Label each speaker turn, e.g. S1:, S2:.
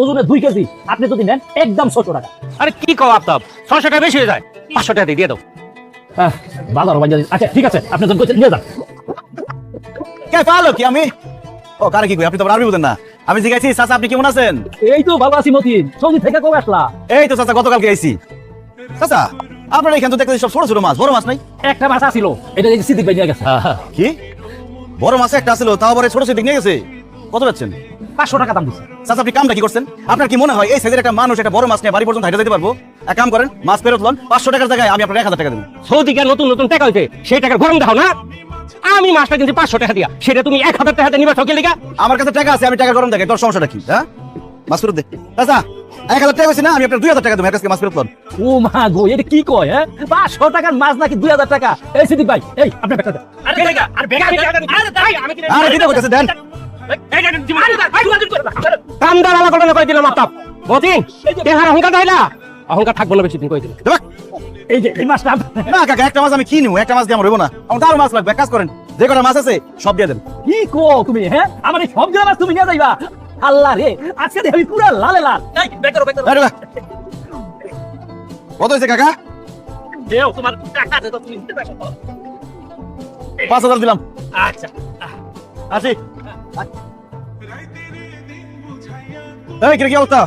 S1: ওজনে দুই কেজি। আপনি যদি নেন একদম ছশো টাকা।
S2: আরে কি কও আফতাব ছশো টাকা বেশি হয়ে যায়। পাঁচশো টাকা দিয়ে দাও।
S1: বাজার বাজার। আচ্ছা ঠিক আছে আপনি যখন কইছেন নিয়ে যান।
S3: কে পালো কি আমি? ও কারে কি কই? আপনি তো আরবি বুঝেন না। আমি জিজ্ঞাসি চাচা আপনি কেমন আছেন?
S1: এই তো ভালো আছি মতিন। সৌদি থেকে কবে আসলা?
S3: এই তো চাচা গতকালকে আইছি। চাচা আপনার এখানে তো দেখতে সব ছোট ছোট মাছ বড় মাছ নাই?
S1: একটা মাছ আসিল এটা এই সিদ্দিক ভাই নিয়ে গেছে।
S3: কি? বড় মাছ একটা ছিল তাও এই ছোট ছোট নিয়ে গেছে? কত যাচ্ছেন?
S1: পাঁচশো টাকা দাম দিচ্ছে।
S3: চাচা আপনি কামটা কি করছেন? আপনার কি মনে হয় এই সাইজের একটা মানুষ একটা বড় মাছ নিয়ে বাড়ি পর্যন্ত হাইটে যেতে পারব? এক কাম করেন মাছ ফেরত লন পাঁচশো টাকার জায়গায় আমি আপনার এক হাজার টাকা দেবো।
S2: সৌদিকে নতুন নতুন টাকা হইতে সেই টাকার গরম দাও না। আমি মাছটা কিন্তু পাঁচশো টাকা দিয়া সেটা তুমি এক হাজার টাকা নিবা ঠকে লিগা।
S3: আমার কাছে টাকা আছে আমি টাকা গরম দেখে তোর সমস্যাটা কি? হ্যাঁ? মাছ ফেরত দে। চাচা এক হাজার টাকা হয়েছে না আমি আপনার দুই হাজার টাকা দেবো মাছ ফেরত লন।
S1: ও মা গো এটা কি কয় হ্যাঁ? পাঁচশো টাকার মাছ নাকি দুই হাজার টাকা? এই সিদ্দিক ভাই এই আপনার টাকা দেন
S3: আরে কি দেন।
S2: কামদার আমার ঘটনা করে দিলাম আফতাব মতিন দেহার অহংকার হইলা অহংকার থাকব না বেশি দিন কই দিন
S1: এই যে এই মাছটা
S3: না কাকা একটা মাছ আমি কি একটা মাছ দিয়ে আমার হইবো না। আমার আরও মাছ লাগবে কাজ করেন যে কটা মাছ আছে সব দিয়ে দেন।
S1: কি কো তুমি হ্যাঁ? আমার এই সব মাছ তুমি নিয়ে যাইবা। আল্লাহ রে আজকে দেখি আমি পুরা লালে লাল। এই
S3: আরে কত কাকা?
S1: দেও তোমার টাকা দে তো তুমি নিতে পারছ তো।
S3: পাঁচ হাজার দিলাম।
S1: আচ্ছা
S3: আসি। এই কি অবস্থা?